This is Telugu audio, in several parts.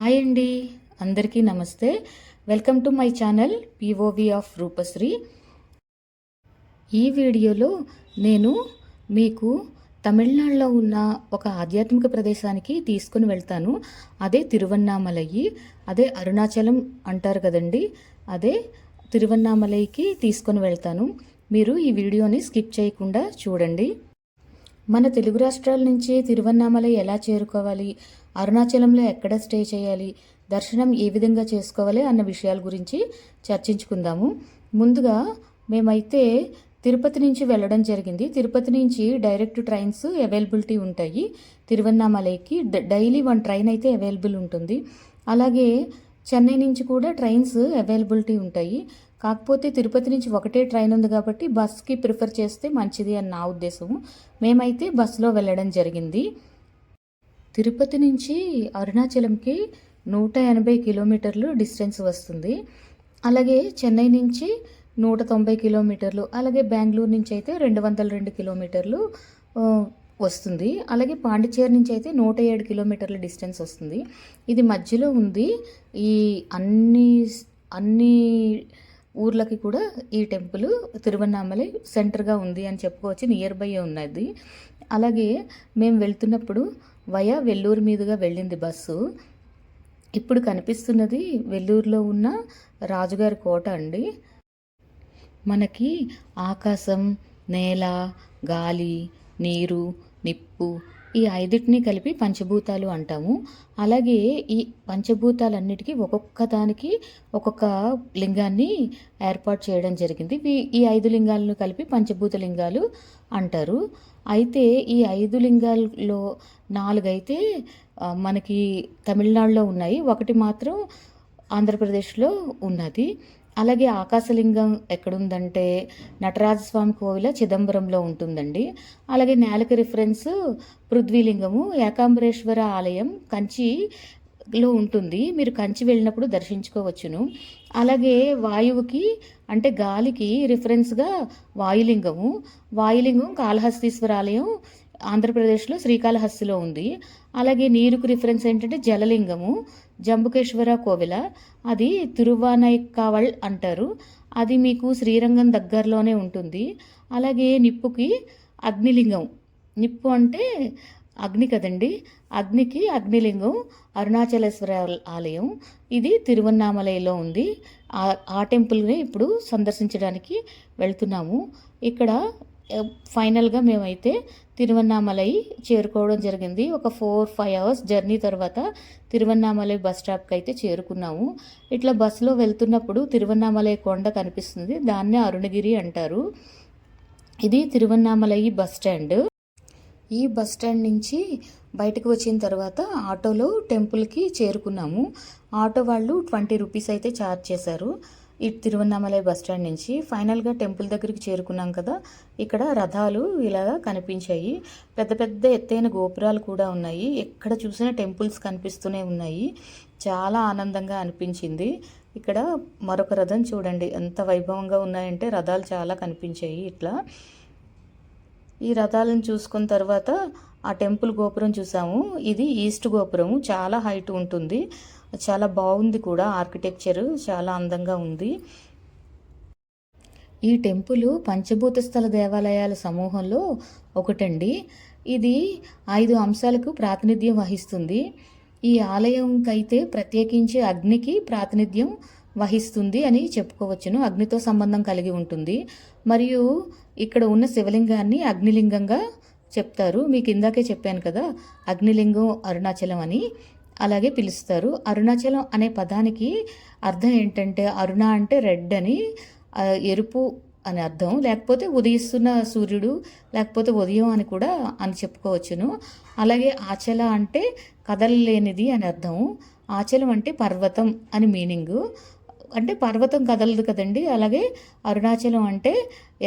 హాయ్ అండి. అందరికీ నమస్తే. Welcome to my channel POV of Roopasri ఈ వీడియోలో నేను మీకు తమిళనాడులో ఉన్న ఒక ఆధ్యాత్మిక ప్రదేశానికి తీసుకుని వెళ్తాను. అదే తిరువన్నామలయ్యి అదే అరుణాచలం అంటారు కదండి. అదే తిరువన్నామలైకి తీసుకొని వెళ్తాను. మీరు ఈ వీడియోని స్కిప్ చేయకుండా చూడండి. మన తెలుగు రాష్ట్రాల నుంచి తిరువన్నామలై ఎలా చేరుకోవాలి? అరుణాచలంలో ఎక్కడ స్టే చేయాలి? దర్శనం ఏ విధంగా చేసుకోవాలి? అన్న విషయాల గురించి చర్చించుకుందాము. ముందుగా మేమైతే తిరుపతి నుంచి వెళ్ళడం జరిగింది. తిరుపతి నుంచి డైరెక్ట్ ట్రైన్స్ అవైలబిలిటీ ఉంటాయి. తిరువన్నామలైకి డ- డైలీ వన్ ట్రైన్ అయితే అవైలబుల్ ఉంటుంది. అలాగే చెన్నై నుంచి కూడా ట్రైన్స్ అవైలబిలిటీ ఉంటాయి. కాకపోతే తిరుపతి నుంచి ఒకటే ట్రైన్ ఉంది కాబట్టి బస్కి ప్రిఫర్ చేస్తే మంచిది అని నా ఉద్దేశం మేమైతే బస్సులో వెళ్ళడం జరిగింది. తిరుపతి నుంచి అరుణాచలంకి నూట ఎనభై కిలోమీటర్లు డిస్టెన్స్ వస్తుంది. అలాగే చెన్నై నుంచి నూట తొంభై కిలోమీటర్లు అలాగే బెంగళూరు నుంచి అయితే రెండు వందల రెండు కిలోమీటర్లు వస్తుంది. అలాగే పాండిచేరి నుంచి అయితే నూట ఏడు కిలోమీటర్ల డిస్టెన్స్ వస్తుంది. ఇది మధ్యలో ఉంది. ఈ అన్ని అన్ని ఊర్లకి కూడా ఈ టెంపుల్ తిరువన్నామలై సెంటర్గా ఉంది అని చెప్పుకోవచ్చు. నియర్ బై ఉన్నది. అలాగే మేము వెళ్తున్నప్పుడు వయా వెల్లూరు మీదుగా వెళ్ళింది బస్సు. ఇప్పుడు కనిపిస్తున్నది వెల్లూరులో ఉన్న రాజుగారి కోట అండి. మనకి ఆకాశం నేల గాలి నీరు నిప్పు ఈ ఐదుటిని కలిపి పంచభూతాలు అంటాము. అలాగే ఈ పంచభూతాలన్నిటికీ ఒక్కొక్క దానికి ఒక్కొక్క లింగాన్ని ఏర్పాటు చేయడం జరిగింది. ఈ ఐదు లింగాలను కలిపి పంచభూత లింగాలు అంటారు. అయితే ఈ ఐదు లింగాల్లో నాలుగైతే మనకి తమిళనాడులో ఉన్నాయి. ఒకటి మాత్రం ఆంధ్రప్రదేశ్లో ఉన్నది. అలాగే ఆకాశలింగం ఎక్కడుందంటే నటరాజస్వామి కోవిల చిదంబరంలో ఉంటుందండి. అలాగే నేలకి రిఫరెన్స్ పృథ్వీలింగము ఏకాంబరేశ్వర ఆలయం కంచిలో ఉంటుంది. మీరు కంచి వెళ్ళినప్పుడు దర్శించుకోవచ్చును. అలాగే వాయువుకి అంటే గాలికి రిఫరెన్స్గా వాయులింగము. వాయులింగం కాళహస్తీశ్వర ఆలయం ఆంధ్రప్రదేశ్లో శ్రీకాళహస్తిలో ఉంది. అలాగే నీరుకు రిఫరెన్స్ ఏంటంటే జలలింగము జంబుకేశ్వర కోవిల అది తిరువానైకావల్ అంటారు. అది మీకు శ్రీరంగం దగ్గరలోనే ఉంటుంది. అలాగే నిప్పుకి అగ్నిలింగం. నిప్పు అంటే అగ్ని కదండి. అగ్నికి అగ్నిలింగం అరుణాచలేశ్వర ఆలయం. ఇది తిరువన్నామలైలో ఉంది. ఆ- ఆ టెంపుల్ని ఇప్పుడు సందర్శించడానికి వెళ్తున్నాము. ఇక్కడ ఫైనల్గా మేమైతే తిరువన్నామలై చేరుకోవడం జరిగింది. ఒక ఫోర్ ఫైవ్ అవర్స్ జర్నీ తర్వాత తిరువన్నామలై బస్ స్టాప్కి అయితే చేరుకున్నాము. ఇట్లా బస్సులో వెళ్తున్నప్పుడు తిరువన్నామలై కొండ కనిపిస్తుంది. దాన్నే అరుణగిరి అంటారు. ఇది తిరువన్నామలై బస్ స్టాండ్. ఈ బస్ స్టాండ్ నుంచి బయటకు వచ్చిన తర్వాత ఆటోలో టెంపుల్కి చేరుకున్నాము. ఆటో వాళ్ళు ట్వంటీ రూపీస్ అయితే ఛార్జ్ చేశారు. ఈ తిరువన్నామలై బస్ స్టాండ్ నుంచి ఫైనల్గా టెంపుల్ దగ్గరికి చేరుకున్నాం కదా ఇక్కడ రథాలు ఇలాగా కనిపించాయి. పెద్ద పెద్ద ఎత్తైన గోపురాలు కూడా ఉన్నాయి. ఎక్కడ చూసినా టెంపుల్స్ కనిపిస్తూనే ఉన్నాయి. చాలా ఆనందంగా అనిపించింది. ఇక్కడ మరొక రథం చూడండి ఎంత వైభవంగా ఉన్నాయంటే రథాలు చాలా కనిపించాయి ఇట్లా. ఈ రథాలను చూసుకున్న తర్వాత ఆ టెంపుల్ గోపురం చూసాము. ఇది ఈస్ట్ గోపురం చాలా హైట్ ఉంటుంది. చాలా బాగుంది కూడా ఆర్కిటెక్చర్ చాలా అందంగా ఉంది. ఈ టెంపుల్ పంచభూత స్థల దేవాలయాల సమూహంలో ఒకటండి. ఇది ఐదు అంశాలకు ప్రాతినిధ్యం వహిస్తుంది. ఈ ఆలయంకైతే ప్రత్యేకించి అగ్నికి ప్రాతినిధ్యం వహిస్తుంది అని చెప్పుకోవచ్చును. అగ్నితో సంబంధం కలిగి ఉంటుంది. మరియు ఇక్కడ ఉన్న శివలింగాన్ని అగ్నిలింగంగా చెప్తారు. మీకు ఇందాకే చెప్పాను కదా అగ్నిలింగం అరుణాచలం అని. అలాగే పిలుస్తారు. అరుణాచలం అనే పదానికి అర్థం ఏంటంటే అరుణ అంటే రెడ్ అని ఎరుపు అని అర్థం. లేకపోతే ఉదయిస్తున్న సూర్యుడు లేకపోతే ఉదయం అని కూడా అని చెప్పుకోవచ్చును. అలాగే ఆచల అంటే కదలలేనిది అని అర్థం. ఆచలం అంటే పర్వతం అని మీనింగు. అంటే పర్వతం కదలదు కదండి. అలాగే అరుణాచలం అంటే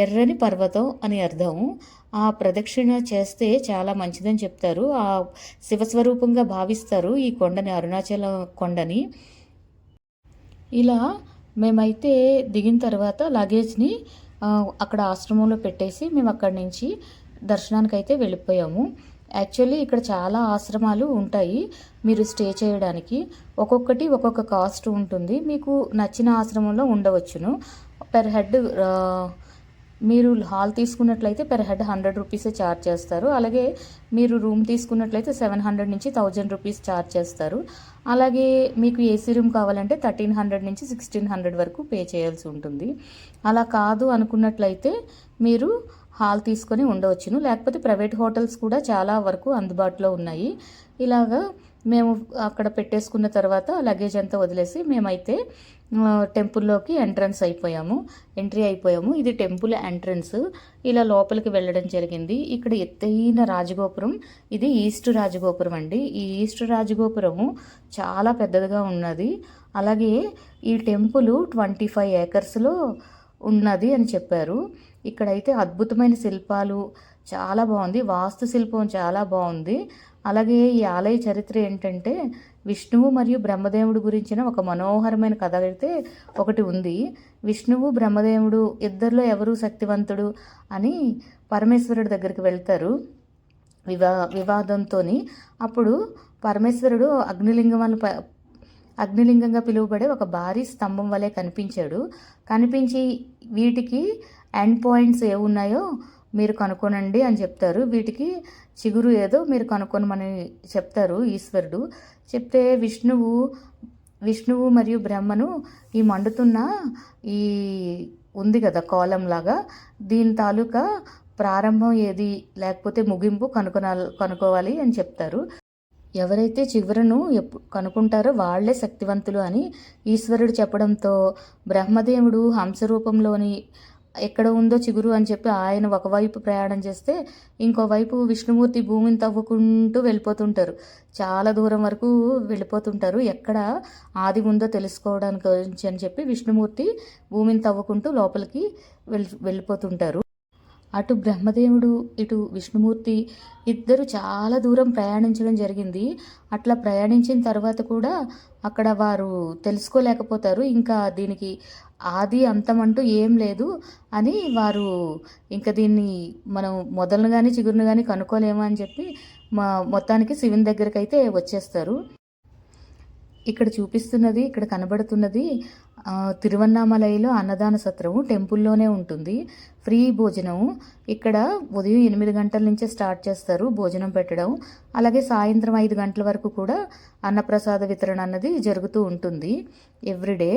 ఎర్రని పర్వతం అని అర్థం. ఆ ప్రదక్షిణ చేస్తే చాలా మంచిదని చెప్తారు. ఆ శివస్వరూపంగా భావిస్తారు ఈ కొండని అరుణాచల కొండని. ఇలా మేమైతే దిగిన తర్వాత లగేజ్ని అక్కడ ఆశ్రమంలో పెట్టేసి మేము అక్కడి నుంచి దర్శనానికి అయితే వెళ్ళిపోయాము. యాక్చువల్లీ ఇక్కడ చాలా ఆశ్రమాలు ఉంటాయి. మీరు స్టే చేయడానికి ఒక్కొక్కటి ఒక్కొక్క కాస్ట్ ఉంటుంది. మీకు నచ్చిన ఆశ్రమంలో ఉండవచ్చును. పెర్ హెడ్ మీరు హాల్ తీసుకున్నట్లయితే per head hundred rupees charge చేస్తారు. అలాగే మీరు రూమ్ తీసుకున్నట్లయితే సెవెన్ హండ్రెడ్ నుంచి థౌజండ్ రూపీస్ ఛార్జ్ చేస్తారు. అలాగే మీకు ఏసీ రూమ్ కావాలంటే థర్టీన్ హండ్రెడ్ నుంచి సిక్స్టీన్ హండ్రెడ్ వరకు పే చేయాల్సి ఉంటుంది. అలా కాదు అనుకున్నట్లయితే మీరు హాల్ తీసుకొని ఉండవచ్చును. లేకపోతే ప్రైవేట్ హోటల్స్ కూడా చాలా వరకు అందుబాటులో ఉన్నాయి. ఇలాగా మేము అక్కడ పెట్టేసుకున్న తర్వాత లగేజ్ అంతా వదిలేసి మేమైతే టెంపుల్లోకి ఎంట్రన్స్ అయిపోయాము. ఎంట్రీ అయిపోయాము. ఇది టెంపుల్ ఎంట్రన్స్ ఇలా లోపలికి వెళ్ళడం జరిగింది. ఇక్కడ ఎత్తైన రాజగోపురం. ఇది ఈస్ట్ రాజగోపురం అండి. ఈ ఈస్ట్ రాజగోపురము చాలా పెద్దదిగా ఉన్నది. అలాగే ఈ టెంపుల్ ట్వంటీ ఫైవ్ ఏకర్స్లో ఉన్నది అని చెప్పారు. ఇక్కడైతే అద్భుతమైన శిల్పాలు. చాలా బాగుంది. వాస్తు శిల్పం చాలా బాగుంది. అలాగే ఈ ఆలయ చరిత్ర ఏంటంటే విష్ణువు మరియు బ్రహ్మదేవుడు గురించిన ఒక మనోహరమైన కథ అయితే ఒకటి ఉంది. విష్ణువు బ్రహ్మదేవుడు ఇద్దరిలో ఎవరు శక్తివంతుడు అని పరమేశ్వరుడి దగ్గరికి వెళ్తారు. వివా వివాదంతో అప్పుడు పరమేశ్వరుడు అగ్నిలింగం వల్ల ప అగ్నిలింగంగా పిలువబడే ఒక భారీ స్తంభం వలె కనిపించాడు. కనిపించి వీటికి ఎండ్ పాయింట్స్ ఏమున్నాయో మీరు కనుక్కోనండి అని చెప్తారు. వీటికి చిగురు ఏదో మీరు కనుక్కొనమని చెప్తారు ఈశ్వరుడు. చెప్తే విష్ణువు విష్ణువు మరియు బ్రహ్మను ఈ మండుతున్న ఈ ఉంది కదా కాలంలాగా దీని తాలూకా ప్రారంభం ఏది? లేకపోతే ముగింపు కనుగొనాలి కనుక్కోవాలి అని చెప్తారు. ఎవరైతే చివరను ఎప్పుడు కనుక్కుంటారో వాళ్ళే శక్తివంతులు అని ఈశ్వరుడు చెప్పడంతో బ్రహ్మదేవుడు హంస రూపంలోని ఎక్కడ ఉందో చిగురు అని చెప్పి ఆయన ఒకవైపు ప్రయాణం చేస్తే ఇంకోవైపు విష్ణుమూర్తి భూమిని తవ్వుకుంటూ వెళ్ళిపోతుంటారు. చాలా దూరం వరకు వెళ్ళిపోతుంటారు. ఎక్కడ ఆది ఉందో తెలుసుకోవడానికి గురించి అని చెప్పి విష్ణుమూర్తి భూమిని తవ్వుకుంటూ లోపలికి వెళ్ళి వెళ్ళిపోతుంటారు. అటు బ్రహ్మదేవుడు ఇటు విష్ణుమూర్తి ఇద్దరు చాలా దూరం ప్రయాణించడం జరిగింది. అట్లా ప్రయాణించిన తర్వాత కూడా అక్కడ వారు తెలుసుకోలేకపోతారు. ఇంకా దీనికి ఆది అంతం అంటూ ఏం లేదు అని వారు ఇంకా దీన్ని మనం మొదలను కానీ చిగురును కానీ కనుక్కోలేము అని చెప్పి మా మొత్తానికి శివుని దగ్గరికి అయితే వచ్చేస్తారు. ఇక్కడ చూపిస్తున్నది ఇక్కడ కనబడుతున్నది తిరువన్నామలైలో అన్నదాన సత్రము టెంపుల్లోనే ఉంటుంది. ఫ్రీ భోజనం ఇక్కడ ఉదయం ఎనిమిది గంటల నుంచే స్టార్ట్ చేస్తారు భోజనం పెట్టడం. అలాగే సాయంత్రం ఐదు గంటల వరకు కూడా అన్నప్రసాద వితరణ అన్నది జరుగుతూ ఉంటుంది. ఎవ్రీడే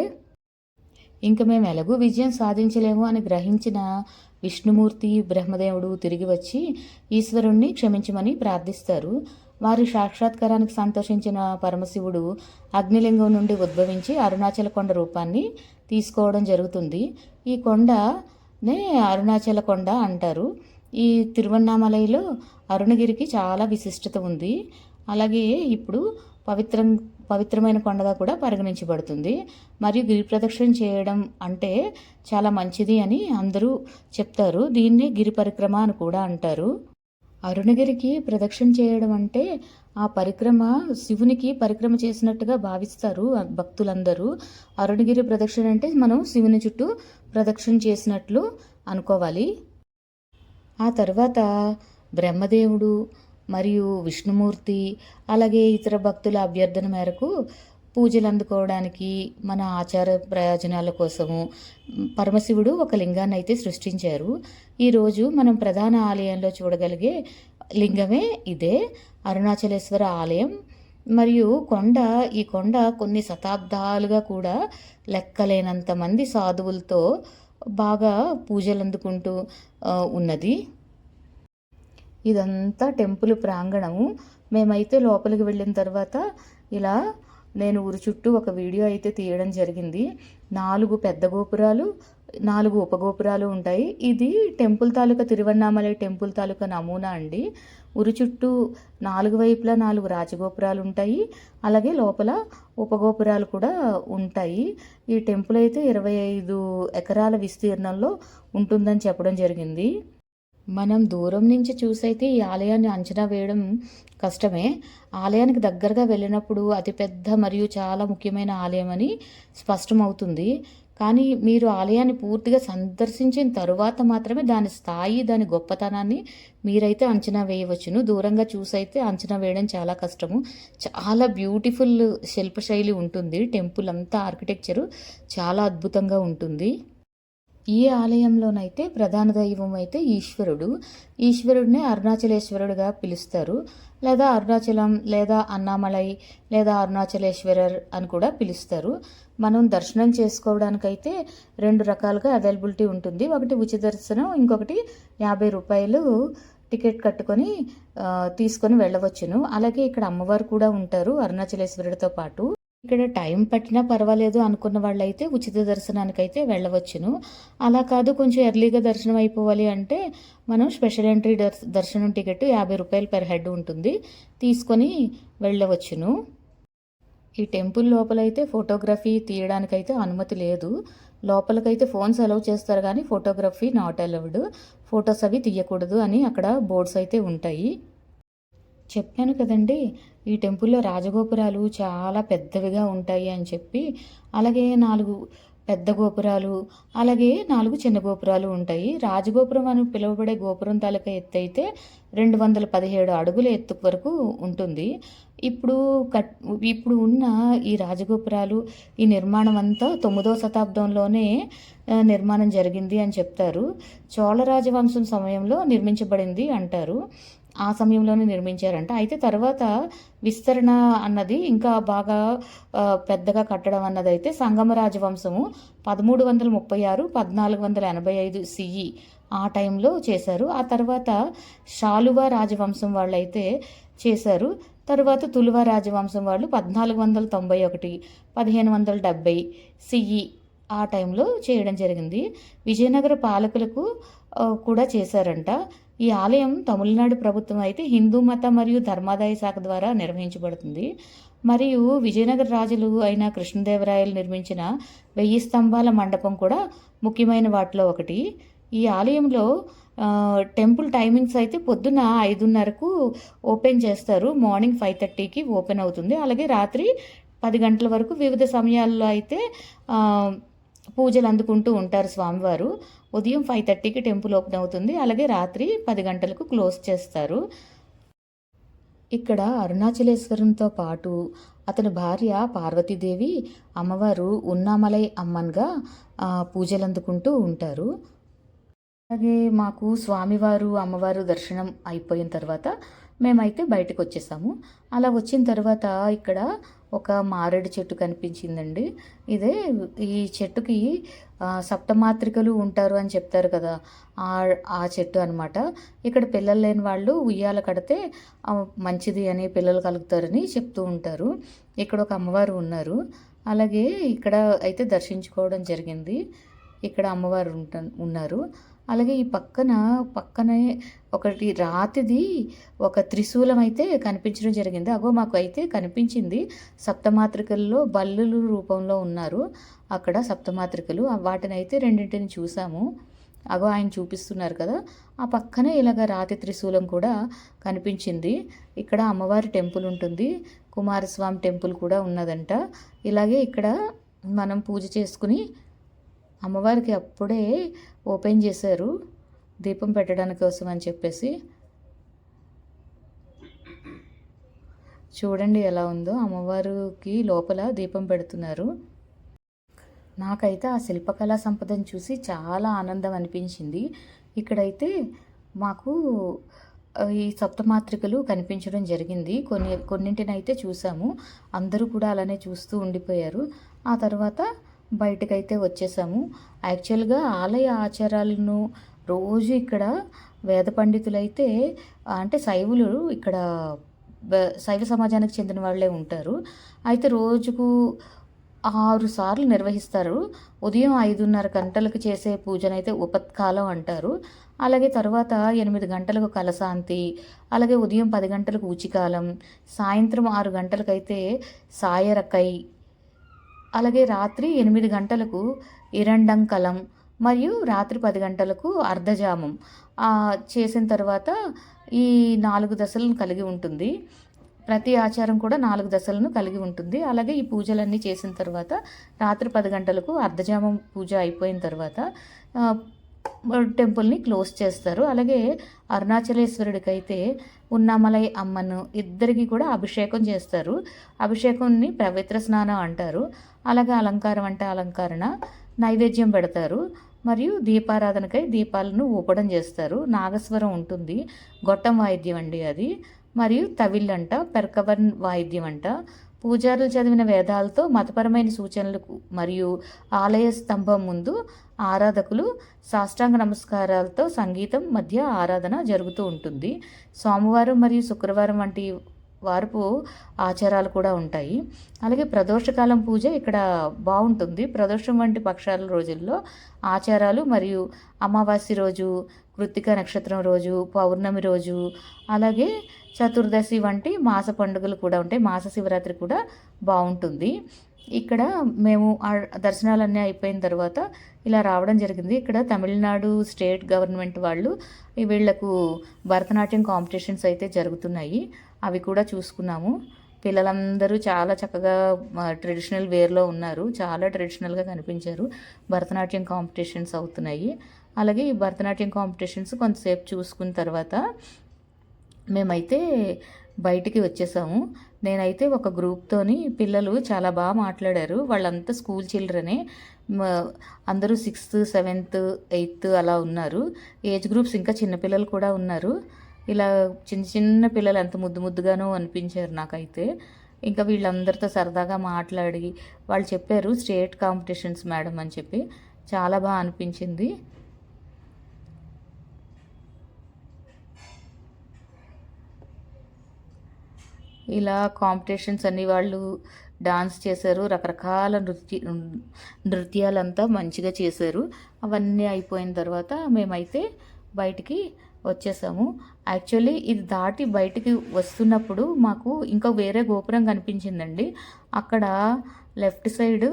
ఇంక మేము ఎలాగూ విజయం సాధించలేము అని గ్రహించిన విష్ణుమూర్తి బ్రహ్మదేవుడు తిరిగి వచ్చి ఈశ్వరుణ్ణి క్షమించమని ప్రార్థిస్తారు. వారి సాక్షాత్కారానికి సంతోషించిన పరమశివుడు అగ్నిలింగం నుండి ఉద్భవించి అరుణాచల కొండ రూపాన్ని తీసుకోవడం జరుగుతుంది. ఈ కొండనే అరుణాచల కొండ అంటారు. ఈ తిరువన్నామలైలో అరుణగిరికి చాలా విశిష్టత ఉంది. అలాగే ఇప్పుడు పవిత్రం పవిత్రమైన కొండగా కూడా పరిగణించబడుతుంది. మరియు గిరి ప్రదక్షిణ చేయడం అంటే చాలా మంచిది అని అందరూ చెప్తారు. దీన్నే గిరి పరిక్రమ అని కూడా అంటారు. అరుణగిరికి ప్రదక్షిణ చేయడం అంటే ఆ పరిక్రమ శివునికి పరిక్రమ చేసినట్టుగా భావిస్తారు భక్తులందరూ. అరుణగిరి ప్రదక్షిణ అంటే మనం శివుని చుట్టూ ప్రదక్షిణ చేసినట్లు అనుకోవాలి. ఆ తర్వాత బ్రహ్మదేవుడు మరియు విష్ణుమూర్తి అలాగే ఇతర భక్తుల అభ్యర్థన మేరకు పూజలు అందుకోవడానికి మన ఆచార ప్రయోజనాల కోసము పరమశివుడు ఒక లింగాన్ని అయితే సృష్టించారు. ఈరోజు మనం ప్రధాన ఆలయంలో చూడగలిగే లింగమే ఇదే. అరుణాచలేశ్వర ఆలయం. మరియు కొండ ఈ కొండ కొన్ని శతాబ్దాలుగా కూడా లెక్కలేనంత మంది సాధువులతో బాగా పూజలు అందుకుంటూ ఉన్నది. ఇదంతా టెంపుల్ ప్రాంగణము. మేమైతే లోపలికి వెళ్ళిన తర్వాత ఇలా నేను ఊరి చుట్టూ ఒక వీడియో అయితే తీయడం జరిగింది. నాలుగు పెద్ద గోపురాలు నాలుగు ఉపగోపురాలు ఉంటాయి. ఇది టెంపుల్ తాలూకా తిరువన్నామలై టెంపుల్ తాలూకా నమూనా అండి. ఉరి చుట్టూ నాలుగు వైపులా నాలుగు రాజగోపురాలు ఉంటాయి. అలాగే లోపల ఉపగోపురాలు కూడా ఉంటాయి. ఈ టెంపుల్ అయితే ఇరవై ఐదు ఎకరాల విస్తీర్ణంలో ఉంటుందని చెప్పడం జరిగింది. మనం దూరం నుంచి చూసైతే ఈ ఆలయాన్ని అంచనా వేయడం కష్టమే. ఆలయానికి దగ్గరగా వెళ్ళినప్పుడు అతిపెద్ద మరియు చాలా ముఖ్యమైన ఆలయం అని స్పష్టమవుతుంది. కానీ మీరు ఆలయాన్ని పూర్తిగా సందర్శించిన తరువాత మాత్రమే దాని స్థాయి దాని గొప్పతనాన్ని మీరైతే అంచనా వేయవచ్చును. దూరంగా చూసైతే అంచనా వేయడం చాలా కష్టము. చాలా బ్యూటిఫుల్ శిల్పశైలి ఉంటుంది. టెంపుల్ అంతా ఆర్కిటెక్చరు చాలా అద్భుతంగా ఉంటుంది. ఈ ఆలయంలోనైతే ప్రధాన దైవం అయితే ఈశ్వరుడు ఈశ్వరుడినే అరుణాచలేశ్వరుడుగా పిలుస్తారు. లేదా అరుణాచలం లేదా అన్నామలై లేదా అరుణాచలేశ్వరర్ అని కూడా పిలుస్తారు. మనం దర్శనం చేసుకోవడానికైతే రెండు రకాలుగా అవైలబిలిటీ ఉంటుంది. ఒకటి ఉచిత దర్శనం ఇంకొకటి యాభై రూపాయలు టికెట్ కట్టుకొని తీసుకొని వెళ్ళవచ్చును. అలాగే ఇక్కడ అమ్మవారు కూడా ఉంటారు అరుణాచలేశ్వరుడితో పాటు. ఇక్కడ టైం పట్టినా పర్వాలేదు అనుకున్న వాళ్ళైతే ఉచిత దర్శనానికి అయితే వెళ్ళవచ్చును. అలా కాదు కొంచెం ఎర్లీగా దర్శనం అయిపోవాలి అంటే మనం స్పెషల్ ఎంట్రీ దర్శనం టికెట్ యాభై రూపాయలు పెర్ హెడ్ ఉంటుంది. తీసుకొని వెళ్ళవచ్చును. ఈ టెంపుల్ లోపలైతే ఫోటోగ్రఫీ తీయడానికైతే అనుమతి లేదు. లోపలికైతే ఫోన్స్ అలౌ చేస్తారు కానీ ఫోటోగ్రఫీ నాట్ అలౌడ్. ఫొటోస్ అవి తీయకూడదు అని అక్కడ బోర్డ్స్ అయితే ఉంటాయి. చెప్పాను కదండి ఈ టెంపుల్లో రాజగోపురాలు చాలా పెద్దవిగా ఉంటాయి అని చెప్పి అలాగే నాలుగు పెద్ద గోపురాలు అలాగే నాలుగు చిన్న గోపురాలు ఉంటాయి. రాజగోపురం అని పిలువబడే గోపురం తాలూకా ఎత్తు అయితే రెండు వందల పదిహేడు అడుగుల ఎత్తు వరకు ఉంటుంది. ఇప్పుడు కట్ ఇప్పుడు ఉన్న ఈ రాజగోపురాలు ఈ నిర్మాణం అంతా తొమ్మిదో శతాబ్దంలోనే నిర్మాణం జరిగింది అని చెప్తారు. చోళ రాజవంశం సమయంలో నిర్మించబడింది అంటారు. ఆ సమయంలోనే నిర్మించారంట. అయితే తర్వాత విస్తరణ అన్నది ఇంకా బాగా పెద్దగా కట్టడం అన్నది అయితే సంగమ రాజవంశము పదమూడు వందల ముప్పై ఆరు పద్నాలుగు వందల ఎనభై ఐదు సిఈ ఆ టైంలో చేశారు. ఆ తర్వాత షాలువా రాజవంశం వాళ్ళైతే చేశారు. తర్వాత తులువ రాజవంశం వాళ్ళు పద్నాలుగు వందల తొంభై ఒకటి పదిహేను వందల డెబ్బై సిఈ ఆ టైంలో చేయడం జరిగింది. విజయనగర పాలకులకు కూడా చేశారంట. ఈ ఆలయం తమిళనాడు ప్రభుత్వం అయితే హిందూ మత మరియు ధర్మాదాయ శాఖ ద్వారా నిర్వహించబడుతుంది. మరియు విజయనగర రాజులు అయిన కృష్ణదేవరాయలు నిర్మించిన వెయ్యి స్తంభాల మండపం కూడా ముఖ్యమైన వాటిలో ఒకటి. ఈ ఆలయంలో టెంపుల్ టైమింగ్స్ అయితే పొద్దున ఐదున్నరకు ఓపెన్ చేస్తారు. మార్నింగ్ ఫైవ్ థర్టీకి ఓపెన్ అవుతుంది. అలాగే రాత్రి పది గంటల వరకు వివిధ సమయాల్లో అయితే పూజలు అందుకుంటూ ఉంటారు స్వామివారు. ఉదయం ఫైవ్ థర్టీకి టెంపుల్ ఓపెన్ అవుతుంది. అలాగే రాత్రి పది గంటలకు క్లోజ్ చేస్తారు. ఇక్కడ అరుణాచలేశ్వరంతో పాటు అతని భార్య పార్వతీదేవి అమ్మవారు ఉన్నామలై అమ్మన్గా పూజలు అందుకుంటూ ఉంటారు. అలాగే మాకు స్వామివారు అమ్మవారు దర్శనం అయిపోయిన తర్వాత మేమైతే బయటకు వచ్చేసాము అలా వచ్చిన తర్వాత ఇక్కడ ఒక మారేడు చెట్టు కనిపించిందండి. ఇదే ఈ చెట్టుకి సప్తమాత్రికలు ఉంటారు అని చెప్తారు కదా ఆ ఆ చెట్టు అనమాట ఇక్కడ పిల్లలు లేని వాళ్ళు ఉయ్యాల కడితే మంచిది అని పిల్లలు కలుగుతారని చెప్తూ ఉంటారు. ఇక్కడ ఒక అమ్మవారు ఉన్నారు. అలాగే ఇక్కడ అయితే దర్శించుకోవడం జరిగింది. ఇక్కడ అమ్మవారు ఉంట ఉన్నారు. అలాగే ఈ పక్కన పక్కనే ఒకటి రాతిది ఒక త్రిశూలం అయితే కనిపించడం జరిగింది. అగో మాకు అయితే కనిపించింది. సప్తమాత్రికల్లో బల్లులు రూపంలో ఉన్నారు. అక్కడ సప్తమాత్రికలు. వాటిని అయితే రెండింటిని చూసాము. అగో ఆయన చూపిస్తున్నారు కదా. ఆ పక్కనే ఇలాగ రాతి త్రిశూలం కూడా కనిపించింది. ఇక్కడ అమ్మవారి టెంపుల్ ఉంటుంది. కుమారస్వామి టెంపుల్ కూడా ఉన్నదంట. ఇలాగే ఇక్కడ మనం పూజ చేసుకుని అమ్మవారికి అప్పుడే ఓపెన్ చేశారు దీపం పెట్టడానికి కోసం అని చెప్పేసి. చూడండి ఎలా ఉందో. అమ్మవారికి లోపల దీపం పెడుతున్నారు. నాకైతే ఆ శిల్పకళా సంపదను చూసి చాలా ఆనందం అనిపించింది. ఇక్కడైతే మాకు ఈ సప్తమాత్రికలు కనిపించడం జరిగింది. కొన్ని కొన్నింటినైతే చూసాము. అందరూ కూడా అలానే చూస్తూ ఉండిపోయారు. ఆ తర్వాత బయటకైతే వచ్చేసాము. యాక్చువల్గా ఆలయ ఆచారాలను రోజు ఇక్కడ వేద పండితులైతే అంటే శైవులు ఇక్కడ శైవ సమాజానికి చెందిన వాళ్ళే ఉంటారు. అయితే రోజుకు ఆరు సార్లు నిర్వహిస్తారు. ఉదయం ఐదున్నర గంటలకు చేసే పూజనైతే ఉపత్కాలం అంటారు. అలాగే తర్వాత ఎనిమిది గంటలకు కలశాంతి అలాగే ఉదయం పది గంటలకు ఉచికాలం సాయంత్రం ఆరు గంటలకైతే సాయరకై అలాగే రాత్రి ఎనిమిది గంటలకు ఇరండంకలం మరియు రాత్రి పది గంటలకు అర్ధజామం. చేసిన తర్వాత ఈ నాలుగు దశలను కలిగి ఉంటుంది. ప్రతి ఆచారం కూడా నాలుగు దశలను కలిగి ఉంటుంది. అలాగే ఈ పూజలన్నీ చేసిన తర్వాత రాత్రి పది గంటలకు అర్ధజామం పూజ అయిపోయిన తర్వాత టెంపుల్ని క్లోజ్ చేస్తారు. అలాగే అరుణాచలేశ్వరుడికి అయితే ఉన్నామలై అమ్మను ఇద్దరికి కూడా అభిషేకం చేస్తారు. అభిషేకంని పవిత్ర స్నానం అంటారు. అలాగే అలంకారం అంటే అలంకరణ నైవేద్యం పెడతారు. మరియు దీపారాధనకై దీపాలను ఊపడం చేస్తారు. నాగస్వరం ఉంటుంది. గొట్టం వాయిద్యం అండి అది. మరియు తవిళ్ళంట పెరకవన్ వాయిద్యం అంట పూజారులు చదివిన వేదాలతో మతపరమైన సూచనలకు మరియు ఆలయ స్తంభం ముందు ఆరాధకులు సాష్టాంగ నమస్కారాలతో సంగీతం మధ్య ఆరాధన జరుగుతూ ఉంటుంది. సోమవారం మరియు శుక్రవారం వంటి వారపు ఆచారాలు కూడా ఉంటాయి. అలాగే ప్రదోషకాలం పూజ ఇక్కడ బాగుంటుంది. ప్రదోషం వంటి పక్షాల రోజుల్లో ఆచారాలు మరియు అమావాస్య రోజు కృత్తిక నక్షత్రం రోజు పౌర్ణమి రోజు అలాగే చతుర్దశి వంటి మాస పండుగలు కూడా ఉంటాయి. మాస శివరాత్రి కూడా బాగుంటుంది. ఇక్కడ మేము ఆ దర్శనాలన్నీ అయిపోయిన తర్వాత ఇలా రావడం జరిగింది. ఇక్కడ తమిళనాడు స్టేట్ గవర్నమెంట్ వాళ్ళు వీళ్ళకు భరతనాట్యం కాంపిటీషన్స్ అయితే జరుగుతున్నాయి. అవి కూడా చూసుకున్నాము. పిల్లలందరూ చాలా చక్కగా ట్రెడిషనల్ వేర్లో ఉన్నారు. చాలా ట్రెడిషనల్గా కనిపించారు. భరతనాట్యం కాంపిటీషన్స్ అవుతున్నాయి. అలాగే ఈ భరతనాట్యం కాంపిటీషన్స్ కొంతసేపు చూసుకున్న తర్వాత మేమైతే బయటికి వచ్చేసాము. నేనైతే ఒక గ్రూప్తోని పిల్లలు చాలా బాగా మాట్లాడారు. వాళ్ళంతా స్కూల్ చిల్డ్రనే. అందరూ సిక్స్త్ సెవెంత్ ఎయిత్ అలా ఉన్నారు. ఏజ్ గ్రూప్స్ ఇంకా చిన్నపిల్లలు కూడా ఉన్నారు. ఇలా చిన్న చిన్న పిల్లలు ఎంత ముద్దు ముద్దుగానో అనిపించారు నాకైతే. ఇంకా వీళ్ళందరితో సరదాగా మాట్లాడి వాళ్ళు చెప్పారు స్టేట్ కాంపిటీషన్స్ మేడం అని చెప్పి. చాలా బాగా అనిపించింది. ఇలా కాంపిటీషన్స్ అన్ని వాళ్ళు డాన్స్ చేశారు రకరకాల నృత్య నృత్యాలంతా మంచిగా చేశారు. అవన్నీ అయిపోయిన తర్వాత మేమైతే బయటికి వచ్చేసాము. యాక్చువల్లీ ఇది దాటి బయటికి వస్తున్నప్పుడు మాకు ఇంకా వేరే గోపురం కనిపించిందండి. అక్కడ లెఫ్ట్ సైడ్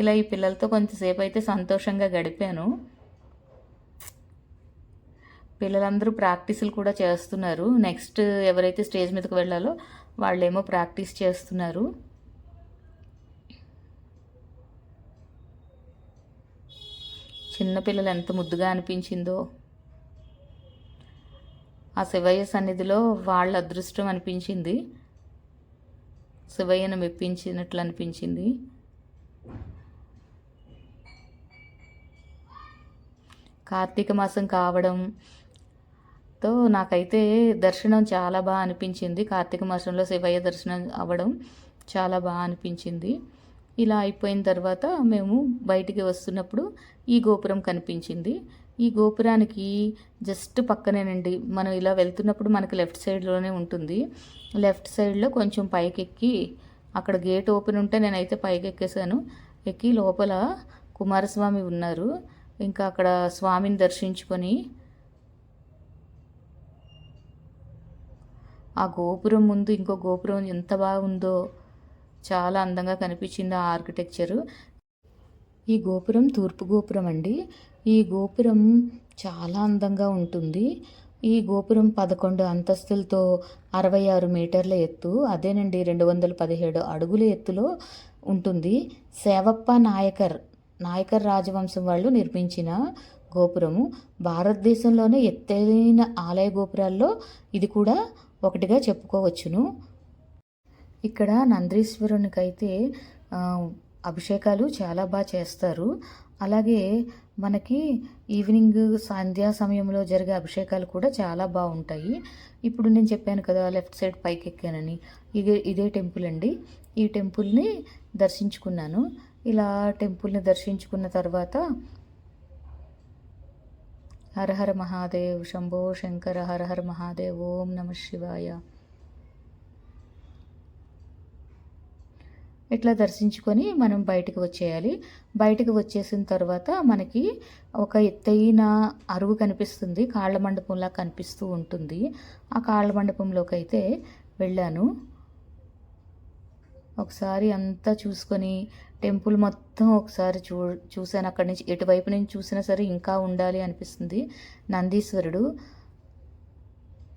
ఇలా ఈ పిల్లలతో కొంతసేపు అయితే సంతోషంగా గడిపాను. పిల్లలందరూ ప్రాక్టీసులు కూడా చేస్తున్నారు. నెక్స్ట్ ఎవరైతే స్టేజ్ మీదకి వెళ్ళాలో వాళ్ళేమో ప్రాక్టీస్ చేస్తున్నారు. చిన్నపిల్లలు ఎంత ముద్దుగా అనిపించిందో. ఆ శివయ్య సన్నిధిలో వాళ్ళ అదృష్టం అనిపించింది. శివయ్యను మెప్పించినట్లు అనిపించింది. కార్తీక మాసం కావడంతో నాకైతే దర్శనం చాలా బాగా అనిపించింది. కార్తీక మాసంలో శివయ్య దర్శనం అవ్వడం చాలా బాగా అనిపించింది. ఇలా అయిపోయిన తర్వాత మేము బయటికి వస్తున్నప్పుడు ఈ గోపురం కనిపించింది. ఈ గోపురానికి జస్ట్ పక్కనేనండి. మనం ఇలా వెళ్తున్నప్పుడు మనకి లెఫ్ట్ సైడ్లోనే ఉంటుంది. లెఫ్ట్ సైడ్లో కొంచెం పైకెక్కి అక్కడ గేట్ ఓపెన్ ఉంటే నేనైతే పైకి ఎక్కేసాను ఎక్కి లోపల కుమారస్వామి ఉన్నారు. ఇంకా అక్కడ స్వామిని దర్శించుకొని ఆ గోపురం ముందు ఇంకో గోపురం ఎంత బాగుందో చాలా అందంగా కనిపించింది ఆ ఆర్కిటెక్చరు. ఈ గోపురం తూర్పు గోపురం అండి. ఈ గోపురం చాలా అందంగా ఉంటుంది. ఈ గోపురం పదకొండు అంతస్తులతో అరవై ఆరు మీటర్ల ఎత్తు అదేనండి రెండు వందల పదిహేడు అడుగుల ఎత్తులో ఉంటుంది. సేవప్ప నాయకర్ నాయకర్ రాజవంశం వాళ్ళు నిర్మించిన గోపురము. భారతదేశంలోనే ఎత్తైన ఆలయ గోపురాల్లో ఇది కూడా ఒకటిగా చెప్పుకోవచ్చును. ఇక్కడ నందీశ్వరునికైతే అభిషేకాలు చాలా బాగా చేస్తారు. అలాగే మనకి ఈవినింగ్ సంధ్యా సమయంలో జరిగే అభిషేకాలు కూడా చాలా బాగుంటాయి. ఇప్పుడు నేను చెప్పాను కదా లెఫ్ట్ సైడ్ పైకి ఎక్కానని ఇదే ఇదే టెంపుల్ అండి. ఈ టెంపుల్ని దర్శించుకున్నాను. ఇలా టెంపుల్ని దర్శించుకున్న తర్వాత హర హర మహాదేవ్ శంభో శంకర హర హర మహాదేవ్ ఓం నమ శివాయ. ఇట్లా దర్శించుకొని మనం బయటకు వచ్చేయాలి. బయటకు వచ్చేసిన తర్వాత మనకి ఒక ఎత్తైన అరుగు కనిపిస్తుంది. కాళ్ళ మండపంలా కనిపిస్తూ ఉంటుంది. ఆ కాళ్ళ మండపంలోకి అయితే వెళ్ళాను. ఒకసారి అంతా చూసుకొని టెంపుల్ మొత్తం ఒకసారి చూ చూశాను. అక్కడి నుంచి ఎటువైపు నుంచి చూసినా సరే ఇంకా ఉండాలి అనిపిస్తుంది. నందీశ్వరుడు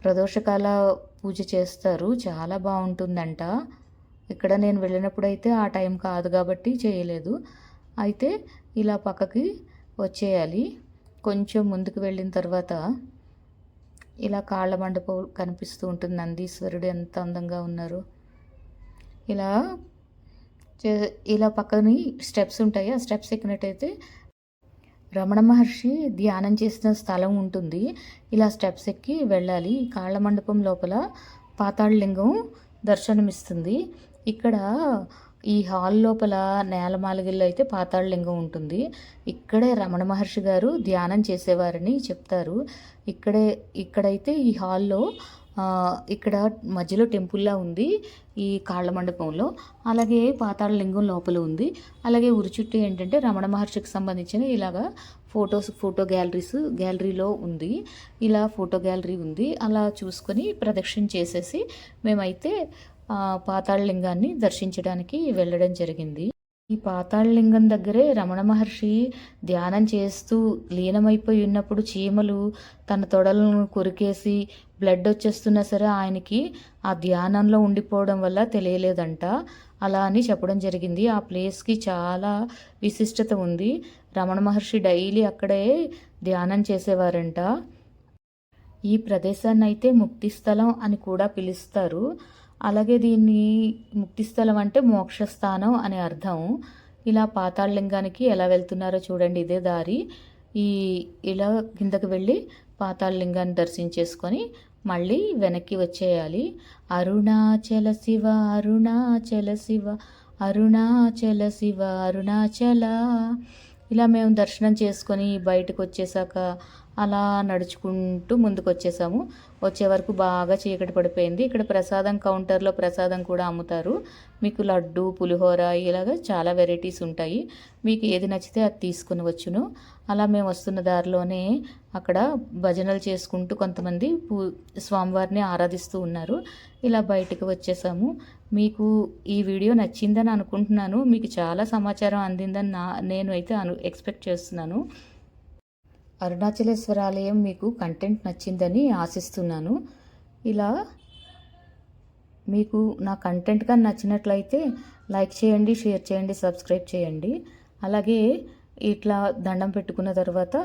ప్రదోషకాల పూజ చేస్తారు. చాలా బాగుంటుందంట. ఇక్కడ నేను వెళ్ళినప్పుడు అయితే ఆ టైం కాదు కాబట్టి చేయలేదు. అయితే ఇలా పక్కకి వచ్చేయాలి. కొంచెం ముందుకు వెళ్ళిన తర్వాత ఇలా కాళ్ళ మండపం కనిపిస్తూ ఉంటుంది. నందీశ్వరుడు ఎంత అందంగా ఉన్నారు. ఇలా చే- ఇలా పక్కని స్టెప్స్ ఉంటాయి. ఆ స్టెప్స్ ఎక్కినట్టయితే రమణ మహర్షి ధ్యానం చేసిన స్థలం ఉంటుంది. ఇలా స్టెప్స్ ఎక్కి వెళ్ళాలి. కాళ్ళ మండపం లోపల పాతాళలింగం దర్శనమిస్తుంది. ఇక్కడ ఈ హాల్ లోపల నేలమాలిగిల్లో అయితే పాతాళలింగం ఉంటుంది. ఇక్కడే రమణ మహర్షి గారు ధ్యానం చేసేవారని చెప్తారు. ఇక్కడే ఇక్కడైతే ఈ హాల్లో ఇక్కడ మధ్యలో టెంపుల్లా ఉంది ఈ కాళ్ళ మండపంలో. అలాగే పాతాళ లింగం లోపల ఉంది. అలాగే ఉరి చుట్టూ ఏంటంటే రమణ మహర్షికి సంబంధించిన ఇలాగా ఫొటోస్ ఫోటో గ్యాలరీస్ గ్యాలరీలో ఉంది. ఇలా ఫోటో గ్యాలరీ ఉంది. అలా చూసుకొని ప్రదక్షిణ చేసేసి మేమైతే పాతాళలింగాన్ని దర్శించడానికి వెళ్ళడం జరిగింది. ఈ పాతాళలింగం దగ్గరే రమణ మహర్షి ధ్యానం చేస్తూ లీనమైపోయి ఉన్నప్పుడు చీమలు తన తొడలను కొరికేసి బ్లడ్ వచ్చేస్తున్నా సరే ఆయనకి ఆ ధ్యానంలో ఉండిపోవడం వల్ల తెలియలేదంట. అలా అని చెప్పడం జరిగింది. ఆ ప్లేస్కి చాలా విశిష్టత ఉంది. రమణ మహర్షి డైలీ అక్కడే ధ్యానం చేసేవారంట. ఈ ప్రదేశాన్ని అయితే ముక్తి స్థలం అని కూడా పిలుస్తారు. అలాగే దీన్ని ముక్తి స్థలం అంటే మోక్షస్థానం అనే అర్థం. ఇలా పాతాళలింగానికి ఎలా వెళ్తున్నారో చూడండి ఇదే దారి. ఈ ఇలా కిందకి వెళ్ళి పాతాళలింగాన్ని దర్శించేసుకొని మళ్ళీ వెనక్కి వచ్చేయాలి. అరుణాచల శివ అరుణాచల శివ అరుణాచల శివ అరుణాచల. ఇలా మేము దర్శనం చేసుకొని బయటకు వచ్చేసాక అలా నడుచుకుంటూ ముందుకు వచ్చేసాము వచ్చే వరకు బాగా చీకటి పడిపోయింది. ఇక్కడ ప్రసాదం కౌంటర్లో ప్రసాదం కూడా అమ్ముతారు. మీకు లడ్డు పులిహోర ఇలాగ చాలా వెరైటీస్ ఉంటాయి. మీకు ఏది నచ్చితే అది తీసుకుని వచ్చును. అలా మేము వస్తున్న దారిలోనే అక్కడ భజనలు చేసుకుంటూ కొంతమంది పూ స్వామివారిని ఆరాధిస్తూ ఉన్నారు. ఇలా బయటకు వచ్చేసాము. మీకు ఈ వీడియో నచ్చిందని అనుకుంటున్నాను. మీకు చాలా సమాచారం అందిందని నా నేను అయితే అను ఎక్స్పెక్ట్ చేస్తున్నాను. అరుణాచలేశ్వర ఆలయం మీకు కంటెంట్ నచ్చిందని ఆశిస్తున్నాను. ఇలా మీకు నా కంటెంట్ కానీ నచ్చినట్లయితే లైక్ చేయండి షేర్ చేయండి సబ్స్క్రైబ్ చేయండి. అలాగే ఇట్లా దండం పెట్టుకున్న తర్వాత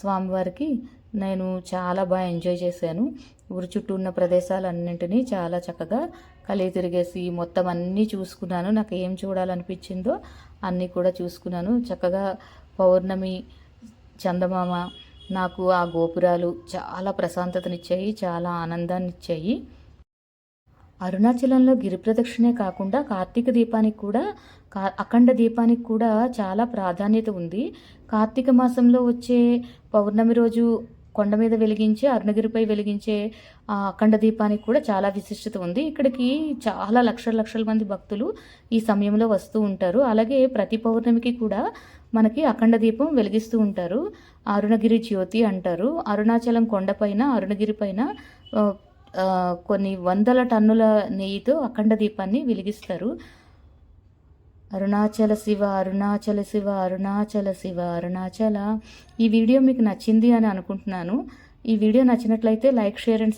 స్వామివారికి నేను చాలా బాగా ఎంజాయ్ చేశాను. ఊరి చుట్టూ ఉన్న ప్రదేశాలన్నింటినీ చాలా చక్కగా కలిగి తిరిగేసి మొత్తం అన్నీ చూసుకున్నాను. నాకు ఏం చూడాలనిపించిందో అన్నీ కూడా చూసుకున్నాను. చక్కగా పౌర్ణమి చందమామ నాకు ఆ గోపురాలు చాలా ప్రశాంతతనిచ్చాయి చాలా ఆనందాన్ని ఇచ్చాయి అరుణాచలంలో గిరి ప్రదక్షిణే కాకుండా కార్తీక దీపానికి కూడా కా అఖండ దీపానికి కూడా చాలా ప్రాధాన్యత ఉంది. కార్తీక మాసంలో వచ్చే పౌర్ణమి రోజు కొండ మీద వెలిగించే అరుణగిరిపై వెలిగించే ఆ అఖండ దీపానికి కూడా చాలా విశిష్టత ఉంది. ఇక్కడికి చాలా లక్షల లక్షల మంది భక్తులు ఈ సమయంలో వస్తూ ఉంటారు. అలాగే ప్రతి పౌర్ణమికి కూడా మనకి అఖండ దీపం వెలిగిస్తూ ఉంటారు. అరుణగిరి జ్యోతి అంటారు. అరుణాచలం కొండపైన అరుణగిరి పైన కొన్ని వందల టన్నుల నెయ్యితో అఖండ దీపాన్ని వెలిగిస్తారు. అరుణాచల శివ అరుణాచల శివ అరుణాచల శివ అరుణాచల. ఈ వీడియో మీకు నచ్చింది అని అనుకుంటున్నాను. ఈ వీడియో నచ్చినట్లయితే లైక్ షేర్ అండ్